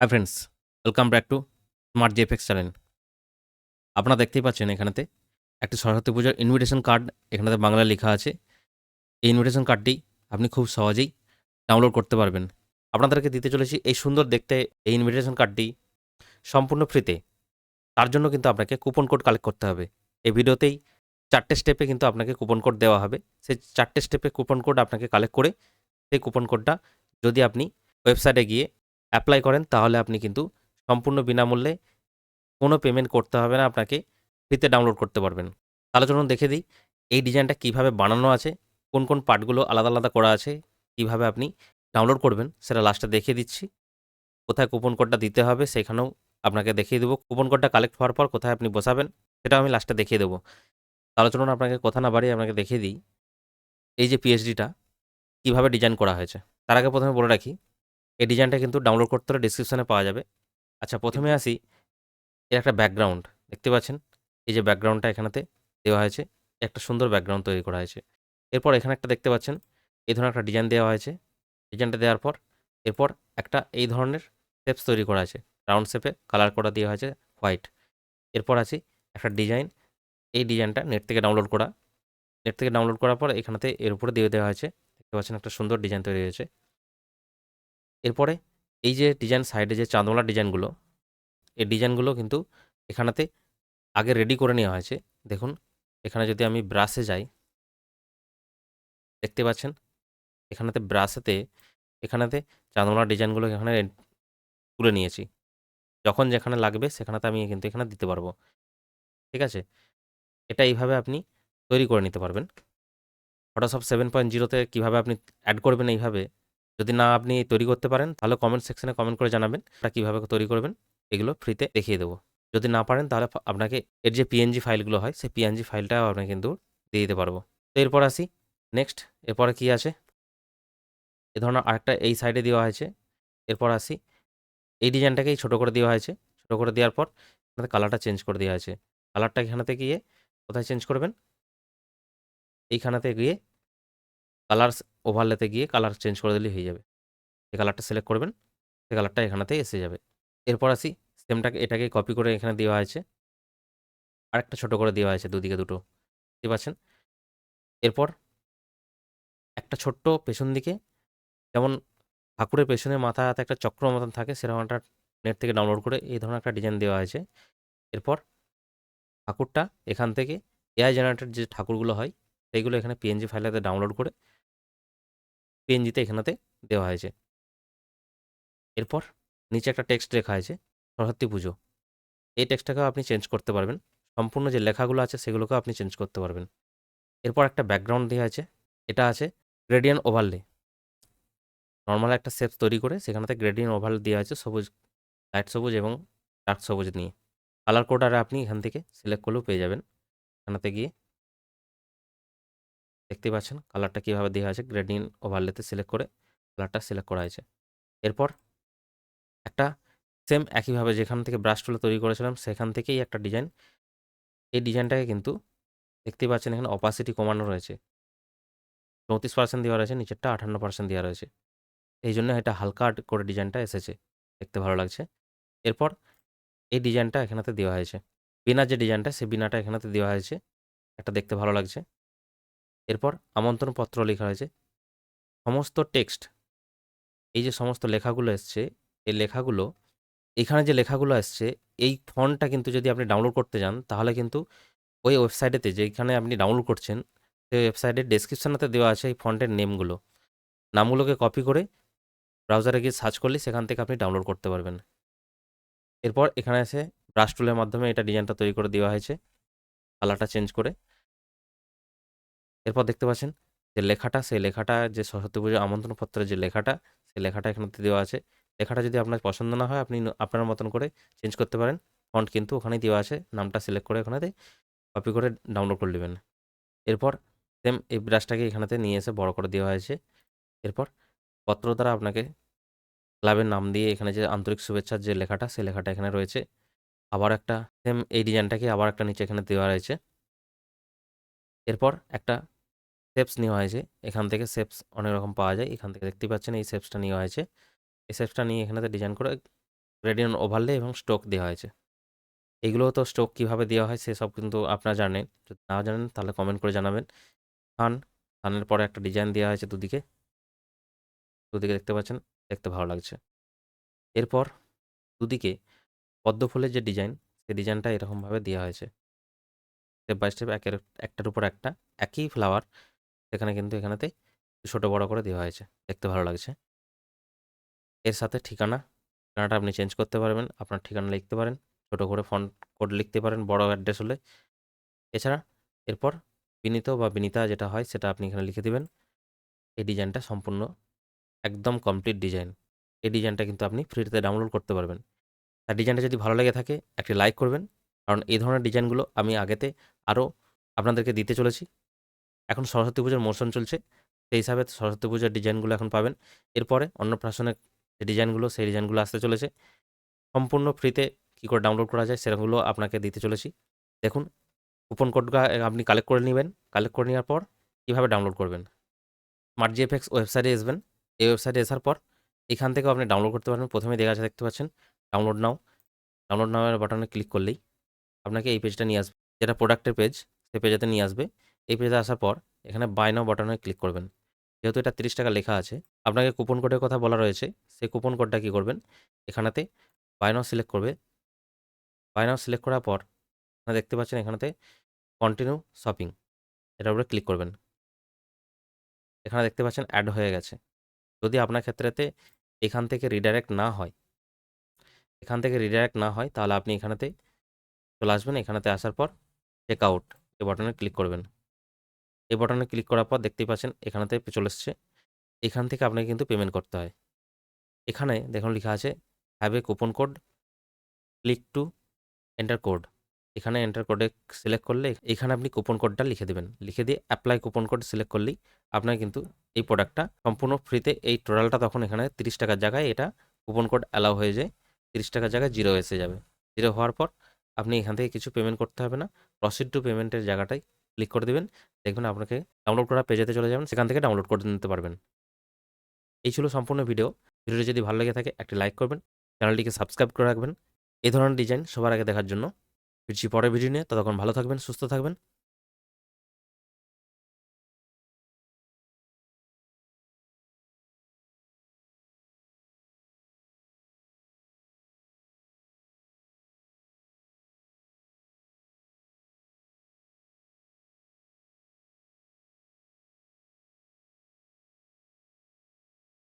Hi friends welcome back to smart GFX channel আপনারা দেখতেই পাচ্ছেন এখানেতে একটি সরস্বতী পুজোর ইনভিটেশন কার্ড এখানেতে বাংলা লেখা আছে। এই ইনভিটেশন কার্ডটি আপনি খুব সহজেই ডাউনলোড করতে পারবেন। আপনাদেরকে দিতে চলেছি এই সুন্দর দেখতে এই ইনভিটেশন কার্ডটি সম্পূর্ণ ফ্রিতে তার জন্য কিন্তু আপনাকে কুপন কোড কালেক্ট করতে হবে। এই ভিডিওতেই চারটে স্টেপে কিন্তু আপনাকে কুপন কোড দেওয়া হবে। সেই চারটে স্টেপে কুপন কোড আপনাকে কালেক্ট করে সেই কুপন কোডটা যদি আপনি ওয়েবসাইটে গিয়ে অ্যাপ্লাই করেন, তাহলে আপনি কিন্তু সম্পূর্ণ বিনামূল্যে কোনো পেমেন্ট করতে হবে না, আপনাকে ফ্রিতে ডাউনলোড করতে পারবেন। তাহলে চলুন দেখে দিই, এই ডিজাইনটা কীভাবে বানানো আছে, কোন কোন পার্টগুলো আলাদা আলাদা করা আছে, কীভাবে আপনি ডাউনলোড করবেন, সেটা লাস্টে দেখিয়ে দিচ্ছি। কোথায় কুপন কোডটা দিতে হবে, সেখানেও আপনাকে দেখিয়ে দেবো। কুপন কোডটা কালেক্ট হওয়ার পর কোথায় আপনি বসাবেন, সেটাও আমি লাস্টে দেখিয়ে দেবো। তাহলে চলুন আপনাকে কথা না বাড়িয়ে আপনাকে দেখিয়ে দিই, এই যে পিএইচডিটা কীভাবে ডিজাইন করা হয়েছে। তার আগে প্রথমে বলে রাখি এই ডিজাইনটা কিন্তু ডাউনলোড করতে হলে ডিসক্রিপশানে পাওয়া যাবে। আচ্ছা প্রথমে আসি এর একটা ব্যাকগ্রাউন্ড দেখতে পাচ্ছেন? এই যে ব্যাকগ্রাউন্ডটা এখানেতে দেওয়া হয়েছে একটা সুন্দর ব্যাকগ্রাউন্ড তৈরি করা হয়েছে। এরপর এখানে একটা দেখতে পাচ্ছেন এই ধরনের একটা ডিজাইন দেওয়া হয়েছে। ডিজাইনটা দেওয়ার পর এরপর একটা এই ধরনের শেপস তৈরি করা আছে। রাউন্ড শেপে কালার করা দেওয়া হয়েছে হোয়াইট এরপর আছে একটা ডিজাইন এই ডিজাইনটা নেট থেকে ডাউনলোড করা। নেট থেকে ডাউনলোড করার পর এখানেতে এর উপরে দিয়ে দেওয়া হয়েছে দেখতে পাচ্ছেন একটা সুন্দর ডিজাইন তৈরি হয়েছে। এরপরে এই যে ডিজাইন সাইডে যে চাঁদওয়ালা ডিজাইনগুলো এই ডিজাইনগুলো কিন্তু এখানেতে আগে রেডি করে নেওয়া হয়েছে। দেখুন, এখানে যদি আমি ব্রাশে যাই, দেখতে পাচ্ছেন? এখানেতে ব্রাশেতে এখানেতে চাঁদওয়ালা ডিজাইনগুলো এখানে তুলে নিয়েছি। যখন যেখানে লাগবে সেখানেতে আমি কিন্তু এখানে দিতে পারব। ঠিক আছে? এটা এইভাবে আপনি তৈরি করে নিতে পারবেন। ফটোশপ সেভেন পয়েন্ট জিরোতে কীভাবে আপনি অ্যাড করবেন এইভাবে যদি না আপনি তৈরি করতে পারেন, তাহলে কমেন্ট সেকশনে কমেন্ট করে জানাবেন এটা কীভাবে তৈরি করবেন, এগুলো ফ্রিতে দেখিয়ে দেবো। যদি না পারেন, তাহলে আপনাকে এর যে পিএনজি ফাইলগুলো হয়, সেই পিএনজি ফাইলটাও আপনাকে কিন্তু দিয়ে দিতে পারব। তো এরপর আসি নেক্সট এরপরে কি আছে? এ ধরনের আরেকটা এই সাইডে দেওয়া হয়েছে। এরপর আসি, এই ডিজাইনটাকেই ছোটো করে দেওয়া হয়েছে। ছোটো করে দেওয়ার পর এখানে কালারটা চেঞ্জ করে দেওয়া হয়েছে। কালারটা এখানেতে গিয়ে কোথায় চেঞ্জ করবেন? এইখানেতে গিয়ে কালার ওভারলেতে গিয়ে কালার চেঞ্জ করে দিলেই হয়ে যাবে। যে কালারটা সিলেক্ট করবেন, সেই কালারটা এখানেতে এসে যাবে। এরপর আসি সেমটাকে এটাকে কপি করে এখানে দেওয়া হয়েছে। আরেকটা ছোট করে দেওয়া হয়েছে দুদিকে দুটো। বুঝতে পারছেন এরপর একটা ছোট্ট পেছন দিকে, যেমন ঠাকুরের পেছনে মাথা হাতে একটা চক্র মতন থাকে, সেরকম একটা নেট থেকে ডাউনলোড করে এই ধরনের একটা ডিজাইন দেওয়া হয়েছে। এরপর ঠাকুরটা এখান থেকে এআই জেনারেটেড যে ঠাকুরগুলো হয়, সেইগুলো এখানে পিএনজি ফাইলেতে ডাউনলোড করে পিএনজিতে এখানেতে দেওয়া হয়েছে। এরপর নিচে একটা টেক্সট লেখা আছে, সরস্বতী পুজো। এই টেক্সটটাকেও আপনি চেঞ্জ করতে পারবেন। সম্পূর্ণ যে লেখাগুলো আছে সেগুলোকেও আপনি চেঞ্জ করতে পারবেন। এরপর একটা ব্যাকগ্রাউন্ড দেওয়া আছে, এটা আছে গ্রেডিয়ান ওভারলে নর্মাল একটা শেপ তৈরি করে সেখানেতে গ্রেডিয়ান ওভারলে দেওয়া আছে সবুজ লাইট সবুজ এবং ডার্ক সবুজ নিয়ে। কালার কোড আর আপনি এখান থেকে সিলেক্ট করলেও পেয়ে যাবেন। এখানেতে গিয়ে দেখতে পাচ্ছেন কালারটা কীভাবে দেওয়া আছে গ্রেডিয়ান ওভারলেতে সিলেক্ট করে কালারটা সিলেক্ট করা হয়েছে। এরপর একটা সেম একইভাবে যেখান থেকে ব্রাশ টুলে তৈরি করেছিলাম সেখান থেকেই একটা ডিজাইন এই ডিজাইনটাকে কিন্তু দেখতে পাচ্ছেন এখানে অপাসিটি কমানো রয়েছে। চৌত্রিশ পার্সেন্ট দেওয়া রয়েছে, নিচেরটা আটান্ন পার্সেন্ট দেওয়া রয়েছে। এই জন্য এটা হালকা করে ডিজাইনটা এসেছে, দেখতে ভালো লাগছে। এরপর এই ডিজাইনটা এখানেতে দেওয়া হয়েছে। বিনা যে ডিজাইনটা সেই বিনাটা এখানেতে দেওয়া হয়েছে, একটা দেখতে ভালো লাগছে। এরপর আমন্ত্রণপত্র লেখা হয়েছে। সমস্ত টেক্সট, এই যে সমস্ত লেখাগুলো এসছে, এই লেখাগুলো, এখানে যে লেখাগুলো আসছে এই ফন্টটা কিন্তু যদি আপনি ডাউনলোড করতে যান, তাহলে কিন্তু ওই ওয়েবসাইটেতে যেখানে আপনি ডাউনলোড করছেন, সেই ওয়েবসাইটের ডেসক্রিপশানেতে দেওয়া আছে এই ফন্টের নেমগুলো। নামগুলোকে কপি করে ব্রাউজারে গিয়ে সার্চ করলে সেখান থেকে আপনি ডাউনলোড করতে পারবেন। এরপর এখানে এসে ব্রাশ টুলের মাধ্যমে এটা ডিজাইনটা তৈরি করে দেওয়া হয়েছে, কালারটা চেঞ্জ করে। এরপর দেখতে পাচ্ছেন যে লেখাটা, সেই লেখাটা যে সরস্বতী পুজো আমন্ত্রণপত্রের যে লেখাটা, সেই লেখাটা এখানে দেওয়া আছে। লেখাটা যদি আপনার পছন্দ না হয়, আপনি আপনার মতন করে চেঞ্জ করতে পারেন। ফন্ট কিন্তু ওখানেই দেওয়া আছে। নামটা সিলেক্ট করে ওখানেতে কপি করে ডাউনলোড করে নেবেন। এরপর সেম এই ব্রাশটাকে এখানেতে নিয়ে এসে বড় করে দেওয়া হয়েছে। এরপর পত্র দ্বারা আপনাকে ক্লাবের নাম দিয়ে এখানে যে আন্তরিক শুভেচ্ছার যে লেখাটা, সেই লেখাটা এখানে রয়েছে। আবার একটা সেম এই ডিজাইনটাকে আবার একটা নিচে এখানে দেওয়া রয়েছে। এরপর একটা শেপস নেওয়া হয়েছে। এখান থেকে শেপস অনেক রকম পাওয়া যায়। এখান থেকে দেখতে পাচ্ছেন এই শেপসটা নেওয়া হয়েছে। এই শেপসটা নিয়ে এখানেতে ডিজাইন করে গ্রেডিয়েন্ট ওভারলে এবং স্টোক দেওয়া হয়েছে। এগুলো তো স্টোক কীভাবে দেওয়া হয় সেসব কিন্তু আপনারা জানেন। যদি না জানেন তাহলে কমেন্ট করে জানাবেন। থান থানের পরে একটা ডিজাইন দেওয়া হয়েছে দুদিকে। দুদিকে দেখতে পাচ্ছেন, দেখতে ভালো লাগছে। এরপর দুদিকে পদ্ম ফুলের যে ডিজাইন সেই ডিজাইনটা এরকমভাবে দেওয়া হয়েছে। স্টেপ বাই স্টেপ একের একটার উপর একটা, একই ফ্লাওয়ার সেখানে কিন্তু এখানেতে ছোটো বড় করে দেওয়া হয়েছে। দেখতে ভালো লাগছে। এর সাথে ঠিকানা, ঠিকানাটা আপনি চেঞ্জ করতে পারবেন, আপনার ঠিকানা লিখতে পারেন, ছোটো করে ফন্ট কোড লিখতে পারেন, বড় অ্যাড্রেস হলে। এছাড়া এরপর বিনীত বা বিনীতা যেটা হয় সেটা আপনি এখানে লিখে দেবেন। এই ডিজাইনটা সম্পূর্ণ একদম কমপ্লিট ডিজাইন এই ডিজাইনটা কিন্তু আপনি ফ্রিতে ডাউনলোড করতে পারবেন। আর ডিজাইনটা যদি ভালো লেগে থাকে, একটি লাইক করবেন। কারণ এই ধরনের ডিজাইনগুলো আমি আগেতে আরও আপনাদেরকে দিতে চলেছি। এখন সরস্বতী পুজোর মৌসুম চলছে, সেই হিসাবে সরস্বতী পুজোর ডিজাইনগুলো এখন পাবেন। এরপরে অন্নপ্রাশনের যে ডিজাইনগুলো সেই ডিজাইনগুলো আসতে চলেছে। সম্পূর্ণ ফ্রিতে কী করে ডাউনলোড করা যায় সেরকমগুলো আপনাকে দিতে চলেছি। দেখুন কুপন কোডটা আপনি কালেক্ট করে নেবেন। কালেক্ট করে নেওয়ার পর কীভাবে ডাউনলোড করবেন? স্মার্ট জিএফএক্স ওয়েবসাইটে আসবেন। এই ওয়েবসাইটে আসার পর এখান থেকেও আপনি ডাউনলোড করতে পারবেন। প্রথমে দেখা যাচ্ছে, দেখতে পাচ্ছেন ডাউনলোড নাও ডাউনলোড নাও বাটনে ক্লিক করলেই আপনাকে এই পেজটা নিয়ে আসবে। যেটা প্রোডাক্টের পেজ সেই পেজেতে নিয়ে আসবে। এই পেজে আসার পর এখানে বাই নাও বাটনে ক্লিক করবেন। যেহেতু এটা তিরিশ টাকা লেখা আছে, আপনাকে কুপন কোডের কথা বলা রয়েছে। সেই কুপন কোডটা কী করবেন? এখানেতে বাই সিলেক্ট করবে। বাই সিলেক্ট করার পর আপনারা দেখতে পাচ্ছেন এখানেতে কন্টিনিউ শপিং এটার উপরে ক্লিক করবেন। এখানে দেখতে পাচ্ছেন অ্যাড হয়ে গেছে। যদি আপনার ক্ষেত্রেতে এখান থেকে রিডাইরেক্ট না হয়, এখান থেকে রিডাইরেক্ট না হয়, তাহলে আপনি এখানেতে চলে আসবেন এখানেতে আসার পর চেক আউট এই বাটনে ক্লিক করবেন। এই বাটনে ক্লিক করার পর দেখতেই পাচ্ছেন এখানেতে চলে এসছে। এখান থেকে আপনাকে কিন্তু পেমেন্ট করতে হয়। এখানে দেখুন লেখা আছে have a coupon code click to enter code এখানে এন্টার কোডে সিলেক্ট করলে এখানে আপনি কুপন কোডটা লিখে দেবেন। লিখে দিয়ে অ্যাপ্লাই কুপন কোড সিলেক্ট করলেই আপনার কিন্তু এই প্রোডাক্টটা সম্পূর্ণ ফ্রিতে এই টোটালটা তখন এখানে তিরিশ টাকার জায়গায় এটা কুপন কোড অ্যালাউ হয়ে যায়। তিরিশ টাকার জায়গায় জিরো এসে যাবে। জিরো হওয়ার পর আপনি এখান থেকে কিছু পেমেন্ট করতে হবে না। প্রসিড টু পেমেন্টের জায়গাটায় ক্লিক করে দেবেন। দেখবেন আপনাকে ডাউনলোড করা পেজেতে চলে যাবেন। সেখান থেকে ডাউনলোড করে নিতে পারবেন। এই ছিল সম্পূর্ণ ভিডিও ভিডিওটি যদি ভালো লেগে থাকে, একটি লাইক করবেন। চ্যানেলটিকে সাবস্ক্রাইব করে রাখবেন। এই ধরনের ডিজাইন সবার আগে দেখার জন্য। ফিরছি পরের ভিডিও নিয়ে। ততক্ষণ ভালো থাকবেন, সুস্থ থাকবেন।